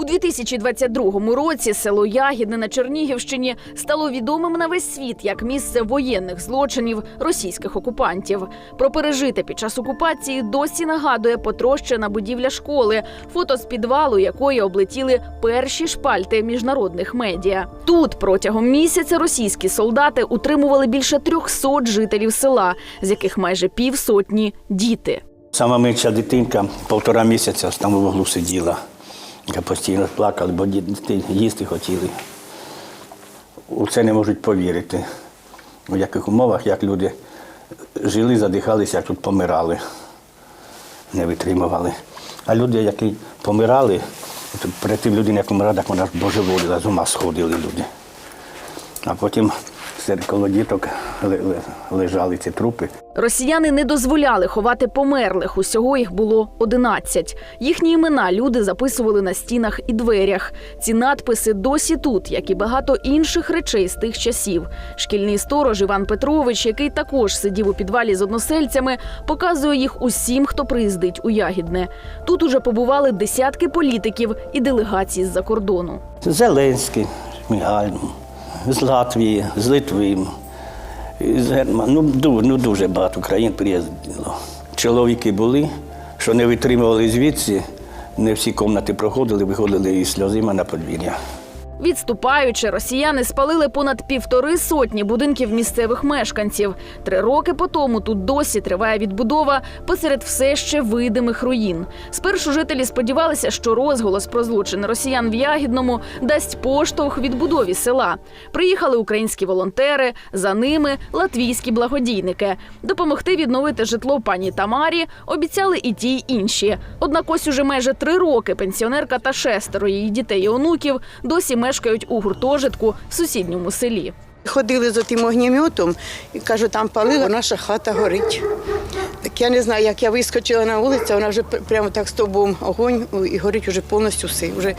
У 2022 році село Ягідне на Чернігівщині стало відомим на весь світ як місце воєнних злочинів російських окупантів. Про пережите під час окупації досі нагадує потрощена будівля школи, фото з підвалу якої облетіли перші шпальти міжнародних медіа. Тут протягом місяця російські солдати утримували більше 300 жителів села, з яких майже півсотні діти. Сама менша дитинка півтора місяця там у вуглу сиділа. Я постійно плакали, бо діти їсти хотіли. У це не можуть повірити. У яких умовах, як люди жили, задихалися, як тут помирали, не витримували. А люди, які помирали, перед тим людина, як помирала, так вона ж божеволіла, з ума сходили люди. А потім серед коло діток ле- ле- лежали ці трупи. Росіяни не дозволяли ховати померлих. Усього їх було 11. Їхні імена люди записували на стінах і дверях. Ці надписи досі тут, як і багато інших речей з тих часів. Шкільний сторож Іван Петрович, який також сидів у підвалі з односельцями, показує їх усім, хто приїздить у Ягідне. Тут уже побували десятки політиків і делегацій з-за кордону. Зеленський, Шмигаль, з Латвії, з Литви, з Герман. Ну, ну, дуже багато країн приїздило. Чоловіки були, що не витримували звідси, не всі кімнати проходили, виходили із сльозима на подвір'я. Відступаючи, росіяни спалили понад півтори сотні будинків місцевих мешканців. Три роки по тому тут досі триває відбудова посеред все ще видимих руїн. Спершу жителі сподівалися, що розголос про злочини росіян в Ягідному дасть поштовх відбудові села. Приїхали українські волонтери, за ними латвійські благодійники. Допомогти відновити житло пані Тамарі обіцяли і ті, й інші. Однак ось уже майже три роки пенсіонерка та шестеро її дітей і онуків досі мешкають у гуртожитку в сусідньому селі. Ходили за тим огнеметом і кажу, там палила, наша хата горить. Так я не знаю, як я вискочила на вулицю, вона вже прямо так стовбом огонь і горить уже повністю все. Вже,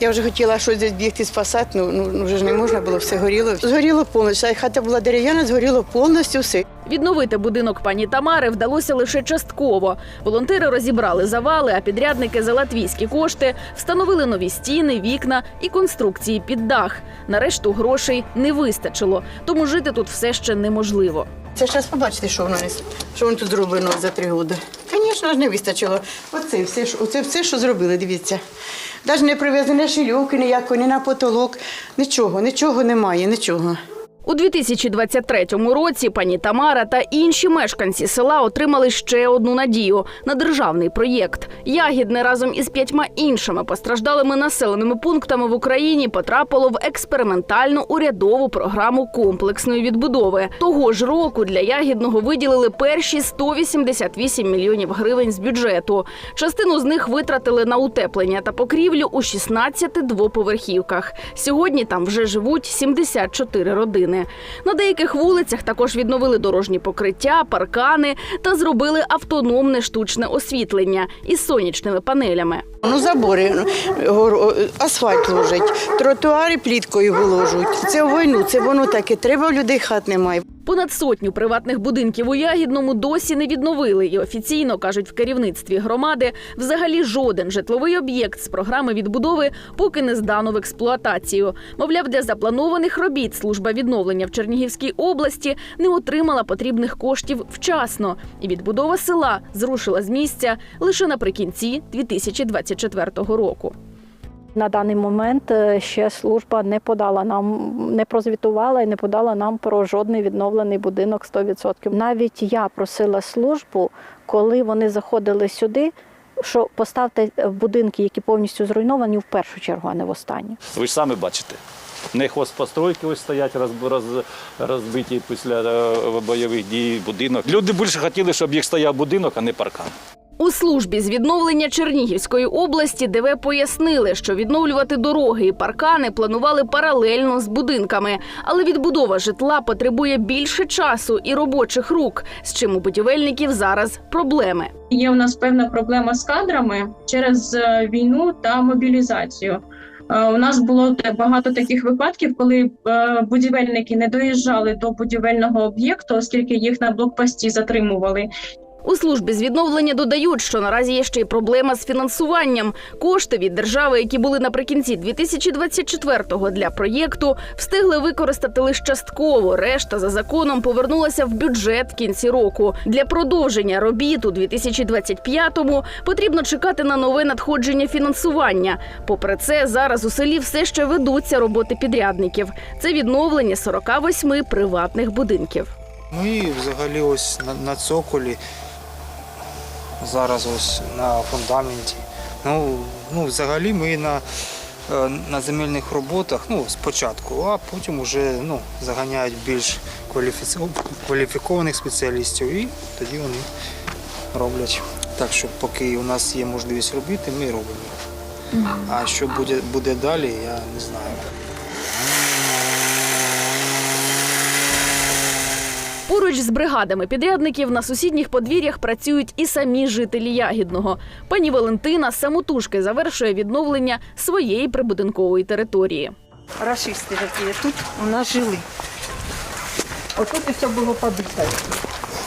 я вже хотіла щось десь бігти спасати, ну, ну ну, вже ж не можна було, все горіло. Згоріло повністю. А хата була дерев'яна, згоріло повністю все. Відновити будинок пані Тамари вдалося лише частково. Волонтери розібрали завали, а підрядники за латвійські кошти встановили нові стіни, вікна і конструкції під дах. На решту грошей не вистачило, тому жити тут все ще неможливо. Це зараз побачите, що воно, що воно тут зроблено за три роки. Звісно ж, не вистачило. Оце все, оце все, що зробили, дивіться. Навіть не привезли шильовки ніякої, ні на потолок. Нічого, нічого немає, нічого. У 2023 році пані Тамара та інші мешканці села отримали ще одну надію на державний проєкт. Ягідне разом із п'ятьма іншими постраждалими населеними пунктами в Україні потрапило в експериментальну урядову програму комплексної відбудови. Того ж року для ягідного виділили перші 188 мільйонів гривень з бюджету. Частину з них витратили на утеплення та покрівлю у 16 двоповерхівках. Сьогодні там вже живуть 74 родини. На деяких вулицях також відновили дорожні покриття, паркани та зробили автономне штучне освітлення із сонячними панелями. Ну, забори, ну, асфальт ложать, тротуари пліткою виложуть. Це війну, це воно таке. Треба людей хат немає. Понад сотню приватних будинків у Ягідному досі не відновили, і офіційно кажуть в керівництві громади, взагалі жоден житловий об'єкт з програми відбудови поки не здано в експлуатацію. Мовляв, для запланованих робіт служба відновлення в Чернігівській області не отримала потрібних коштів вчасно, і відбудова села зрушила з місця лише наприкінці 2024 року. На даний момент е, ще служба не подала нам, не прозвітувала і не подала нам про жодний відновлений будинок 100%. Навіть я просила службу, коли вони заходили сюди, що поставте будинки, які повністю зруйновані, в першу чергу, а не в останню. Ви ж самі бачите. Не хозпостройки ось стоять роз, роз, розбиті після е, бойових дій будинок. Люди більше хотіли, щоб їх стояв будинок, а не паркан. У службі з відновлення Чернігівської області ДВ пояснили, що відновлювати дороги і паркани планували паралельно з будинками, але відбудова житла потребує більше часу і робочих рук, з чим у будівельників зараз проблеми. Є у нас певна проблема з кадрами через е, війну та мобілізацію. Е, У нас було багато таких випадків, коли е, будівельники не доїжджали до будівельного об'єкту, оскільки їх на блокпості затримували. У службі з відновлення додають, що наразі є ще й проблема з фінансуванням. Кошти від держави, які були наприкінці 2024-го для проєкту, встигли використати лише частково. Решта за законом повернулася в бюджет в кінці року. Для продовження робіт у 2025-му потрібно чекати на нове надходження фінансування. Попри це, зараз у селі все ще ведуться роботи підрядників. Це відновлення 48 приватних будинків. Ну і взагалі ось на, на цоколі, зараз ось на фундаменті. Ну, ну взагалі ми на, е, на земельних роботах, ну, спочатку, а потім вже ну, заганяють більш кваліфікованих спеціалістів і тоді вони роблять. Так що поки у нас є можливість робити, ми робимо. А що буде, буде далі, я не знаю. Поруч з бригадами підрядників на сусідніх подвір'ях працюють і самі жителі Ягідного. Пані Валентина самотужки завершує відновлення своєї прибудинкової території. Рашисти такі тут у нас жили. Отут все було побите.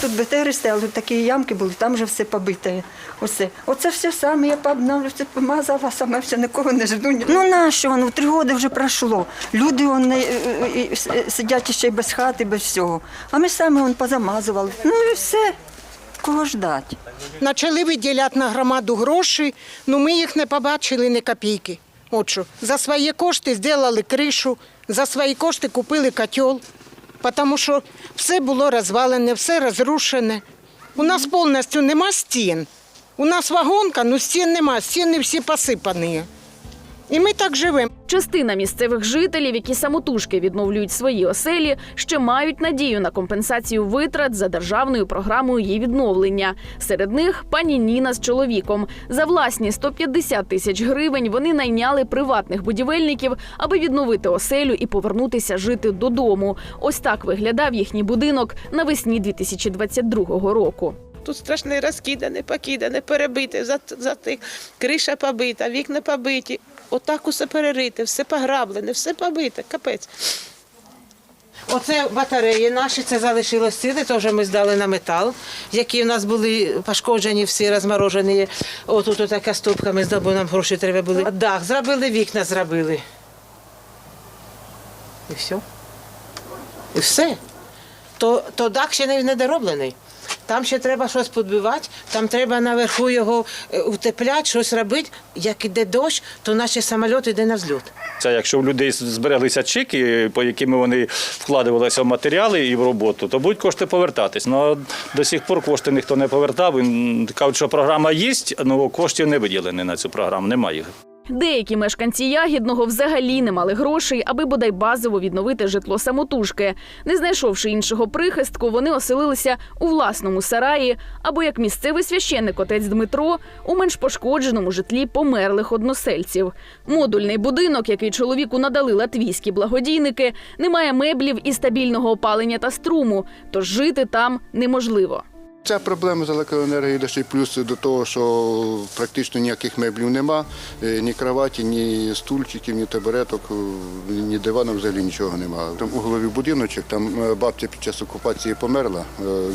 Тут БТРи стояли, тут такі ямки були, там вже все побите. Оце. Оце все саме я пообновлю, все помазала, саме все нікого не жду. Ну нащо воно? Три роки вже пройшло. Люди вони, е, е, е, сидять ще й без хати, без всього. А ми самі вон позамазували. Ну і все. Кого ждать? Почали виділяти на громаду гроші, ну ми їх не побачили ні копійки. От що, за свої кошти зробили кришу, за свої кошти купили котел, тому що все було розвалене, все розрушене. У нас повністю нема стін. У нас вагонка, але стін нема, стіни всі посипані. І ми так живемо. Частина місцевих жителів, які самотужки відновлюють свої оселі, ще мають надію на компенсацію витрат за державною програмою її відновлення. Серед них пані Ніна з чоловіком. За власні 150 тисяч гривень вони найняли приватних будівельників, аби відновити оселю і повернутися жити додому. Ось так виглядав їхній будинок навесні 2022 року. Тут страшне розкидане, покидане, перебите, затик, криша побита, вікна побиті. Отак усе перерите, все пограблене, все побите, капець. Оце батареї наші, це залишилось сили, то вже ми здали на метал, які в нас були пошкоджені, всі розморожені. Отут така стопка, ми бо нам гроші треба були. Дах зробили, вікна зробили. І все. І все. То, то дах ще не недороблений. Там ще треба щось підбивати, там треба наверху його е, утепляти, щось робити. Як іде дощ, то наш самоліт йде на взльот. Це якщо в людей збереглися чеки, по якими вони вкладувалися в матеріали і в роботу, то будуть кошти повертатись. Ну до сих пор кошти ніхто не повертав. І Кажуть, що програма є, але коштів не виділені на цю програму. Немає їх. Деякі мешканці Ягідного взагалі не мали грошей, аби бодай базово відновити житло самотужки. Не знайшовши іншого прихистку, вони оселилися у власному сараї або як місцевий священник отець Дмитро у менш пошкодженому житлі померлих односельців. Модульний будинок, який чоловіку надали латвійські благодійники, не має меблів і стабільного опалення та струму, тож жити там неможливо. Ця проблема з електроенергією ще й плюс до того, що практично ніяких меблів нема, е, ні кроваті, ні стульчиків, ні табуреток, е, ні дивану взагалі нічого нема. Там угловий будиночок, там е, бабця під час окупації померла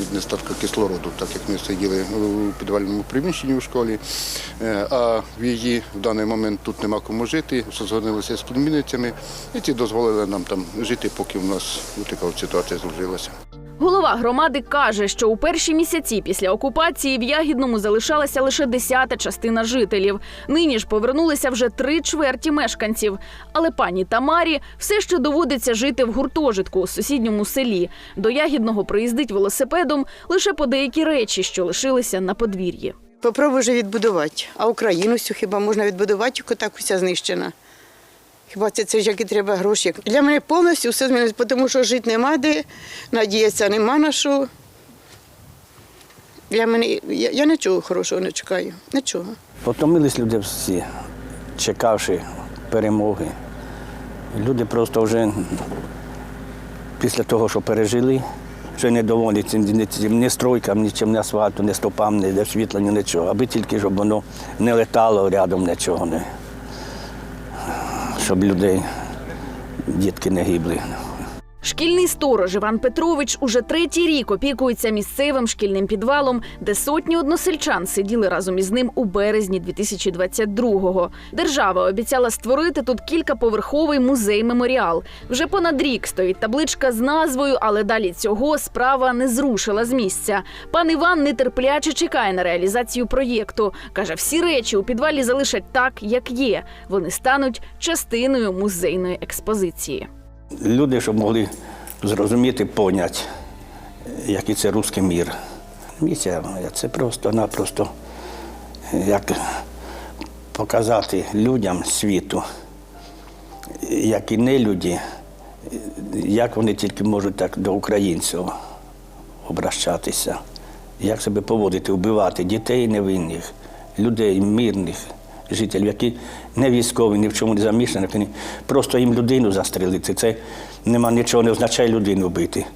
від нестатку кислороду, так як ми сиділи у підвальному приміщенні у школі. А в її в даний момент тут нема кому жити, згодилися з племінницями, і ці дозволили нам там жити, поки в нас така ситуація зложилася. Голова громади каже, що у перші місяці після окупації в Ягідному залишалася лише десята частина жителів. Нині ж повернулися вже три чверті мешканців. Але пані Тамарі все ще доводиться жити в гуртожитку у сусідньому селі. До Ягідного приїздить велосипедом лише по деякі речі, що лишилися на подвір'ї. Попробуй вже відбудувати. А Україну всю хіба можна відбудувати, яка так уся знищена. Хіба це, ж які треба гроші. Для мене повністю все змінилось, тому що жити нема де, надіятися нема на що. Для мене, я, я нічого хорошого не чекаю. Нічого. Потомились люди всі, чекавши перемоги. Люди просто вже після того, що пережили, вже не доволі цим ні, стройкам, нічим, ні асфальту, ні стопам, ні освітленню, нічого. Аби тільки, щоб воно не летало рядом нічого. Не. Щоб людей, дітки не гибли. Шкільний сторож Іван Петрович уже третій рік опікується місцевим шкільним підвалом, де сотні односельчан сиділи разом із ним у березні 2022-го. Держава обіцяла створити тут кількаповерховий музей-меморіал. Вже понад рік стоїть табличка з назвою, але далі цього справа не зрушила з місця. Пан Іван нетерпляче чекає на реалізацію проєкту. каже, всі речі у підвалі залишать так, як є. Вони стануть частиною музейної експозиції. Люди, щоб могли зрозуміти, поняти, який це русський мір. Місія це просто-напросто як показати людям світу, як і не люди, як вони тільки можуть так до українців обращатися, як себе поводити, вбивати дітей невинних, людей мирних жителів, які не військові, ні в чому не замішані, просто їм людину застрелити. Це нема нічого, не означає людину вбити.